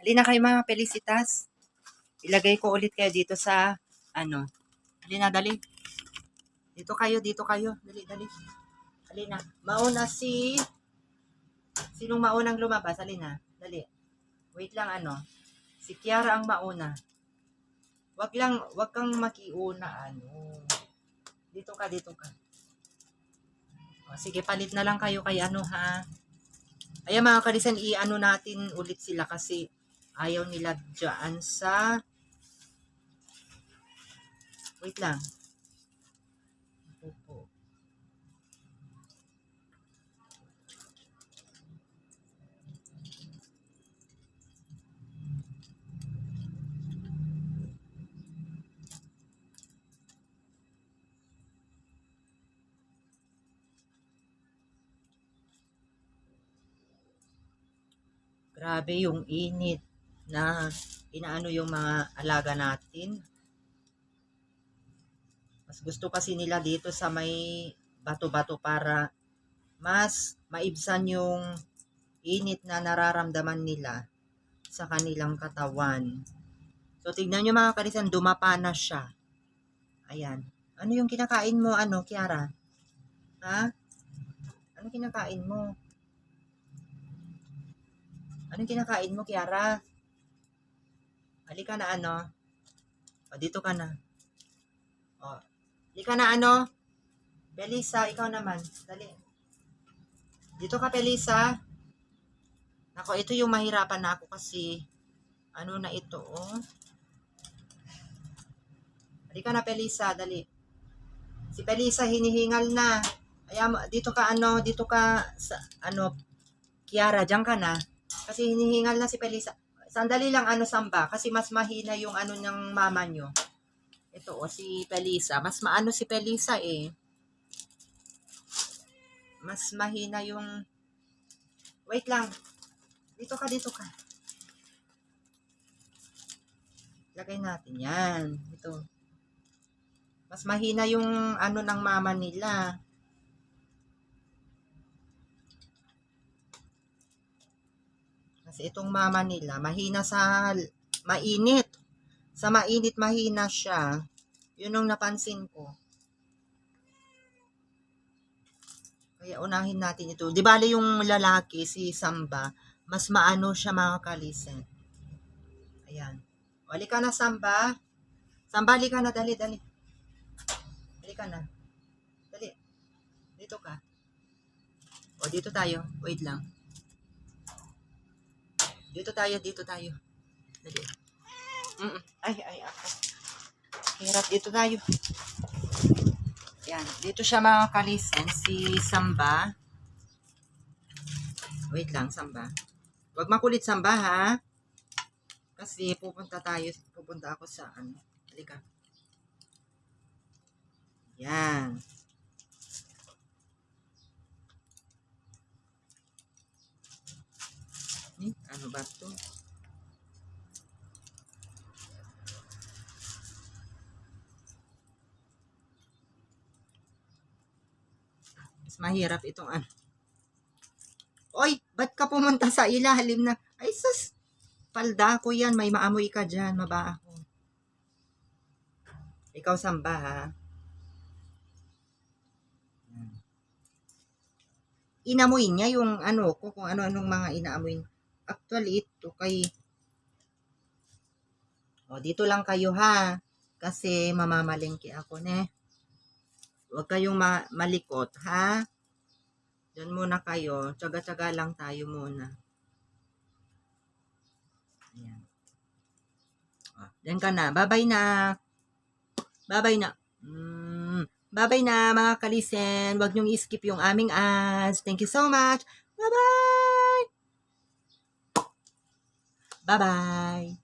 Halina kayo mga Felicitas. Ilagay ko ulit kayo dito sa, ano, halina, dali. Dito kayo, dito kayo. Dali, dali. Halina. Mauna si, sinong maunang lumabas? Halina, dali. Wait lang, ano. Si Kiara ang mauna. Wag lang, wag kang makiuna, ano. Dito ka, dito ka. O, sige, palit na lang kayo kay ano, ha. Ayan mga karisan, i-ano natin ulit sila kasi ayaw nila dyan sa... Wait lang. Opo. Grabe yung init na inaano yung mga alaga natin. Mas gusto kasi nila dito sa may bato-bato para mas maibsan yung init na nararamdaman nila sa kanilang katawan. So, tignan nyo mga karisan, dumapa na siya. Ayan. Ano yung kinakain mo, ano, Kiara? Ha? Ano kinakain mo? Anong kinakain mo, Kiara? Halika na ano? O, dito ka na. O, halika na ano? Belisa, ikaw naman. Dali. Dito ka, Belisa. Nako, ito yung mahirapan na ako kasi ano na ito, oh. Halika na, Pelisa, dali. Si Pelisa hinihingal na. Ayan, dito ka ano, dito ka sa ano, Kiara, diyan ka na. Kasi hinihingal na si Pelisa. Sandali lang ano samba kasi mas mahina yung ano ng mama nyo. Ito o si Pelisa. Mas maano si Pelisa eh. Mas mahina yung Wait lang. Dito ka, dito ka. Lagay natin yan. Ito. Mas mahina yung ano ng mama nila. Kasi itong mama nila, mahina sa mainit. Sa mainit, mahina siya. Yun ang napansin ko. Kaya unahin natin ito. Di bale yung lalaki, si Samba, mas maano siya mga kalisen. Ayan. Wali ka na, Samba. Samba, halika na. Dali, dali. Halika na. Dali. Dito ka. O, dito tayo. Wait lang. Dito tayo, dito tayo. Dali. Mm Ay, ay, ako. Hirap, dito tayo. Yan. Dito siya mga kalisen, si Samba. Wait lang, Samba. Huwag makulit, Samba, ha? Kasi pupunta tayo, pupunta ako sa ano. Halika. Yan. Eh, ano ba to? Mas mahirap itong ano. Oy, ba't ka pumunta sa ilalim na? Ay, sus! Palda ko yan. May maamoy ka dyan. Mabaho. Ikaw samba, ha? Inamoy niya yung ano ko, kung ano-anong mga inaamoy. Actually, ito kay... O, dito lang kayo, ha? Kasi mamamalengke ako, ne? Huwag kayong ma- malikot, ha? Diyan muna kayo. Tsaga-tsaga lang tayo muna. Ayan. Ah, diyan ka na. Bye-bye na. Bye-bye na. Mm, bye-bye na mga kalisen. Huwag niyong skip yung aming ads. Thank you so much. Bye-bye. Bye-bye.